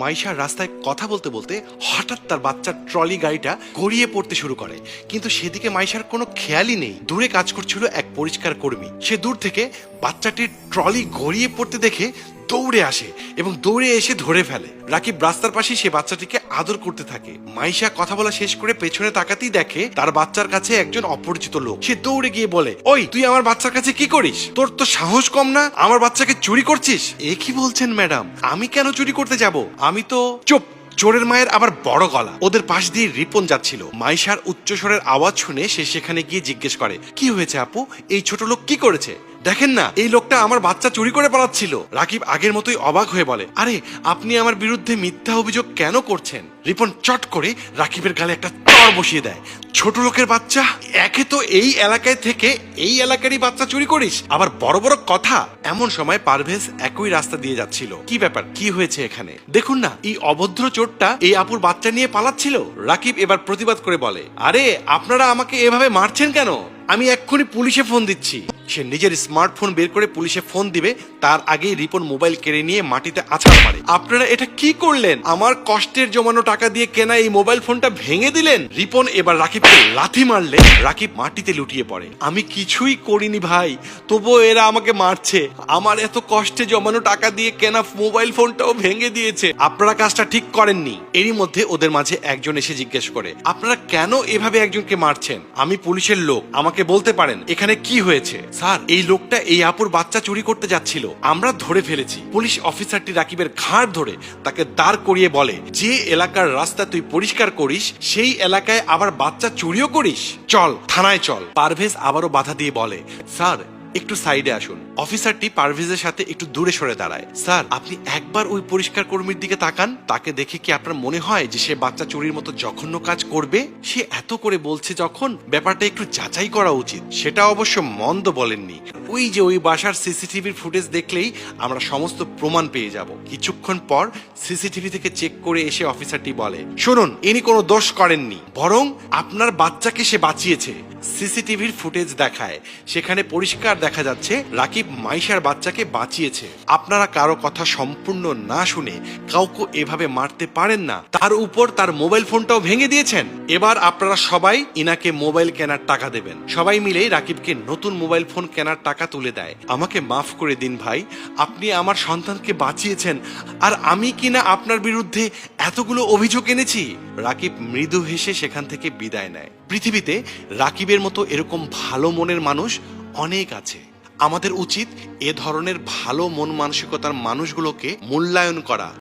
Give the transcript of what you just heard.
মাইশা রাস্তায় কথা বলতে বলতে হঠাৎ তার বাচ্চার ট্রলি গাড়িটা গড়িয়ে পড়তে শুরু করে। কিন্তু সেদিকে মাইশার কোনো খেয়ালই নেই। দূরে কাজ করছিল এক পরিষ্কার কর্মী। সে দূর থেকে বাচ্চাটির ট্রলি গড়িয়ে পড়তে দেখে দৌড়ে আসে এবং দৌড়ে এসে ধরে ফেলে। রাকিব রাস্তার পাশে সে বাচ্চাটিকে আদর করতে থাকে। মাইশা কথা বলা শেষ করে পেছনে তাকাতেই দেখে তার বাচ্চার কাছে একজন অপরিচিত লোক। সে দৌড়ে গিয়ে বলে, ওই, তুই আমার বাচ্চার কাছে কি করিস? তোর তো সাহস কম না? আমার বাচ্চাকে চুরি করছিস? এ কি বলছেন, ম্যাডাম? আমি কেন চুরি করতে যাব? আমি তো চুপ! চোরের মায়ের আবার বড় গলা। ওদের পাশ দিয়ে রিপন যাচ্ছিল। মাইশার উচ্চস্বরের আওয়াজ শুনে সে সেখানে গিয়ে জিজ্ঞেস করে, কি হয়েছে আপু? এই ছোট লোক কি করেছে? দেখেন না, এই লোকটা আমার বাচ্চা চুরি করে পালাচ্ছিল। রাকিব আগের মতোই অবাক হয়ে বলে, আরে, আপনি আমার বিরুদ্ধে মিথ্যা অভিযোগ কেন করছেন? রিপন চট করে রাকিবের গালে একটা চর বসিয়ে দেয়। ছোট লোকের বাচ্চা? একে তো এই এলাকায় থেকে এই এলাকারই বাচ্চা চুরি করিস। আবার বড় বড় কথা, এমন সময় পারভেজ একই রাস্তা দিয়ে যাচ্ছিল। কি ব্যাপার? কি হয়েছে এখানে? দেখুন না, এই অভদ্র চোরটা এই আপুর বাচ্চা নিয়ে পালাচ্ছিল? রাকিব এবার প্রতিবাদ করে বলে, আরে, আপনারা আমাকে এভাবে মারছেন কেন? আমি এক্ষুনি পুলিশে ফোন দিচ্ছি। সে নিজের স্মার্টফোন বের করে পুলিশে ফোন দিবে, তার আগেই রিপন মোবাইল কেড়ে নিয়ে মাটিতে আছাড় মারে। আপনারা এটা কি করলেন? আমার কষ্টের জমানো টাকা দিয়ে কেনা এই মোবাইল ফোনটা ভেঙে দিলেন? রিপন এবার রাকিবকে লাথি মারলে রাকিব মাটিতে লুটিয়ে পড়ে। আমি কিছুই করিনি ভাই, তবুও এরা আমাকে মারছে। আমার এত কষ্টে জমানো টাকা দিয়ে কেনা মোবাইল ফোনটাও ভেঙে দিয়েছে। আপনারা কাজটা ঠিক করেননি। এরই মধ্যে ওদের মাঝে একজন এসে জিজ্ঞেস করে, আপনারা কেন এভাবে একজনকে মারছেন? আমি পুলিশের লোক, আমাকে বলতে পারেন, এখানে কি হয়েছে? স্যার, এই লোকটা এই আপুর বাচ্চা চুরি করতে যাচ্ছিল। আমরা ধরে ফেলেছি। পুলিশ অফিসারটি রাকিবের ঘাড় ধরে তাকে দাঁড় করিয়ে বলে, যে এলাকার রাস্তা তুই পরিষ্কার করিস, সেই এলাকায় আবার বাচ্চা চুরিও করিস? চল, থানায় চল। পারভেজ আবারও বাধা দিয়ে বলে, স্যার একটু সাইডে আসুন। অফিসারটি পারভেজের সাথে একটু দূরে সরে দাঁড়ায়। স্যার, আপনি একবার ওই পরিষ্কার কর্মীর দিকে তাকান, তাকে দেখে কি আপনার মনে হয় যে সে বাচ্চা চুরির মতো জঘন্য কাজ করবে? সে এত করে বলছে যখন ব্যাপারটা একটু যাচাই করা উচিত। সেটা অবশ্য মন্দ বলেননি। ওই যে ওই বাসার সিসিটিভির ফুটেজ দেখলেই আমরা সমস্ত প্রমাণ পেয়ে যাব। কিছুক্ষণ পর সিসিটিভি থেকে চেক করে এসে অফিসারটি বলে, শুনুন, ইনি কোনো দোষ করেননি, বরং আপনার বাচ্চাকে সে বাঁচিয়েছে। সিসিটিভির ফুটেজ দেখায়। সেখানে পরিষ্কার দেখা যাচ্ছে, রাকিব মাইশার বাচ্চাকে বাঁচিয়েছে। আপনারা কারও কথা সম্পূর্ণ না শুনে কাউকে এভাবে মারতে পারেন না। তার উপর তার মোবাইল ফোনটাও ভেঙে দিয়েছেন। এবার আপনারা সবাই ইনাকে মোবাইল কেনার টাকা দেবেন। সবাই মিলে রাকিবকে নতুন মোবাইল ফোন কেনার টাকা তুলে দেয়। আমাকে মাফ করে দিন ভাই, আপনি আমার সন্তানকে বাঁচিয়েছেন, আর আমি কিনা আপনার বিরুদ্ধে এতগুলো অভিযোগ এনেছি? রাকিব মৃদু হেসে সেখান থেকে বিদায় নেয়। পৃথিবীতে রাকিবের মতো এরকম ভালো মনের মানুষ অনেক আছে। আমাদের উচিত এ ধরনের ভালো মন মানসিকতার মানুষগুলোকে মূল্যায়ন করা।